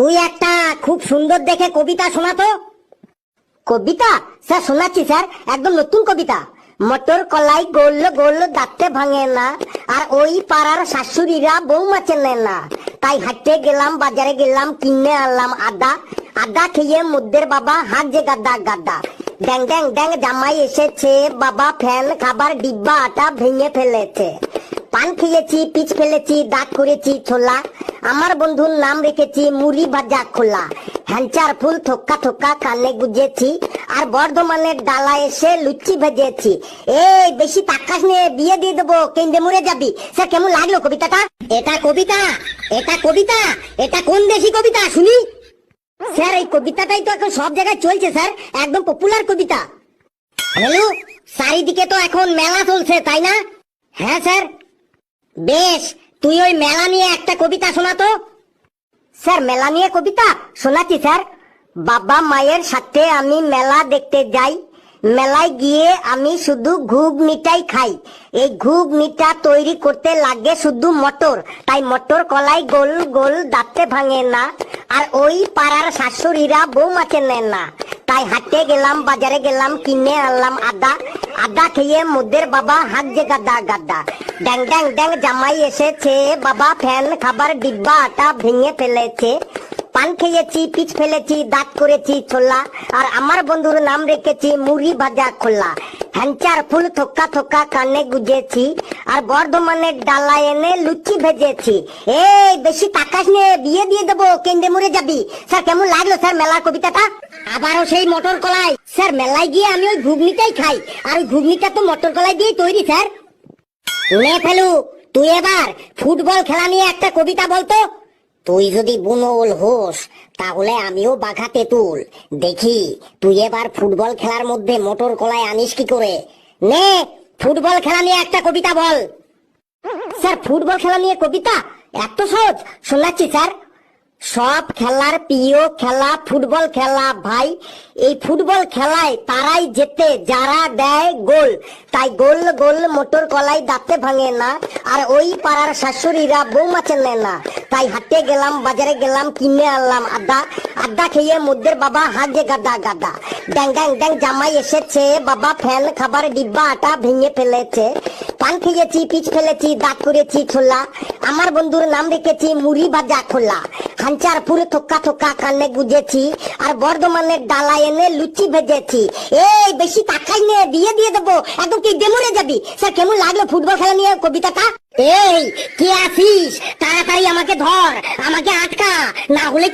তুই একটা খুব সুন্দর দেখে কবিতা শোনাতো কবিতা? স্যার, শোনাচ্ছি, স্যার। একদম নতুন কবিতা। মটর কলাই গোল গোল দাঁতে ভাঙে না, আর ওই পাড়ার শাশুড়িরা বৌমা চেনে না। তাই হাঁটতে গেলাম, বাজারে গেলাম, কিনে আনলাম আদা। আদা খেয়ে মুদ্দের বাবা হাত যে গাদা গাদা। ড্যাং ড্যাং ড্যাং, জামাই এসেছে, বাবা ফ্যান, খাবার ডিব্বা আটা ভেঙে ফেলেছে। পান খেয়েছি, পিচ ফেলেছি, দাঁত করেছি, ছোলা। আমার বন্ধুর নাম রেখেছি মুড়ি ভাজা খোলা। হ্যাঞ্চার ফুল থোকা থোকা কানে গুজেছি, আর বর্ধমানের ডালা এসে লুচি ভেজেছি। এই, বেশি তাকাস নিয়ে বিয়ে দিয়ে দেবো, কেন্দ্রে মরে যাবি। স্যার, কেমন লাগল কবিতাটা? এটা কবিতা এটা কবিতা, এটা কোন দেশি কবিতা, শুনি? স্যার, এই কবিতাটাই তো এখন সব জায়গায় চলছে, স্যার, একদম পপুলার কবিতা। হ্যালো, চারিদিকে তো এখন মেলা চলছে, তাই না? হ্যাঁ স্যার। বেশ তুই ওই মেলা নিয়ে একটা কবিতা শোনাতো স্যার মেলা নিয়ে কবিতা? শোনাচ্ছি, স্যার। বাবা মায়ের সাথে আমি মেলা দেখতে যাই। মেলায় গিয়ে আমি শুধু ঘুগনিটাই খাই। এই ঘুগনিটা তৈরি করতে লাগে শুধু মটর। তাই মটর কলাই গোল গোল দাঁতে ভাঙে না। আর ওই পাড়ার শাশুড়িরা বৌমা চেনে না। তাই হাটে গেলাম, বাজারে গেলাম, কিনে আনলাম আদা। আদা খেয়ে মুদের বাবা হাত যে গাদা গাদা। ড্যাং ড্যাং ড্যাং, জামাই এসেছে, বাবা ফ্যান, খাবার ডিব্বা, আটা ভেঙে ফেলেছে। পান খেয়েছি, পিচ ফেলেছি দাঁত করেছি, ছোলা। আর আমার বন্ধুর নাম রেখেছি মুড়ি ভাজা খোলা হ্যাঞ্চার ফুল থোকা থোকা কানে গুজেছি আর বর্ধমানের ডালা এনে লুচি ভেজেছি। এই, বেশি তাকাস নে, বিয়ে দিয়ে দেবো, কেন্দ্রে মরে যাবি। স্যার, কেমন লাগল স্যার মেলার কবিতাটা? আবারও সেই মটর কলাই। স্যার, মেলায় গিয়ে আমি ওই ঘুগনিটাই খাই। আর ওই ঘুগনিটা তো মটর কলাই দিয়ে তৈরি, স্যার। ফেলু, তুই এবার ফুটবল খেলা নিয়ে একটা কবিতা বলতো। তুই যদি বুনোল হোস, তাহলে আমিও বাঘা তেঁতুল। দেখি, তুই এবার ফুটবল খেলার মধ্যে মোটর কলায় আনিস কি করে? নে, ফুটবল খেলা নিয়ে একটা কবিতা বল। স্যার, ফুটবল খেলা নিয়ে কবিতা? এত সহজ? শোনাচ্ছি, স্যার। সব খেলার প্রিয় খেলা, ফুটবল খেলা, ভাই। এই ফুটবল খেলায় তারাই যেতে যারা দেয় গোল। তাই গোল গোল মোটর কলাই দাঁতে ভাঙে না, আর ওই পাড়ার শাশুড়িরা বৌমা চেনে না তাই হাটে গেলাম, বাজারে গেলাম, কিনে আনলাম আদা। আদা খেয়ে মুদ্দের বাবা যে গাদা গাদা। ড্যাং ড্যাং ড্যাং, জামাই এসেছে, বাবা ফ্যান, খাবার ডিব্বা, আটা ভেঙে ফেলেছে। পান খেয়েছি, পিচ ফেলেছি, দাঁত করেছি ছোলা। আমার বন্ধুর নাম রেখেছি মুড়ি ভাজা খোলা হাঞ্চার পুরে থোকা থোকা কানে গুজেছি, আর বর্ধমানে ডালা এনে লুচি ভেজেছি। এই, বেশি টাকাই নে, দিয়ে দিয়ে দেবো। একদম তুই ডেমরে যাবি। স্যার, কেমন লাগল ফুটবল খেলা নিয়ে কবিতাটা? এই, কে আছিস? তাড়াতাড়ি আমাকে ধর, আমাকে আটকা। না হলে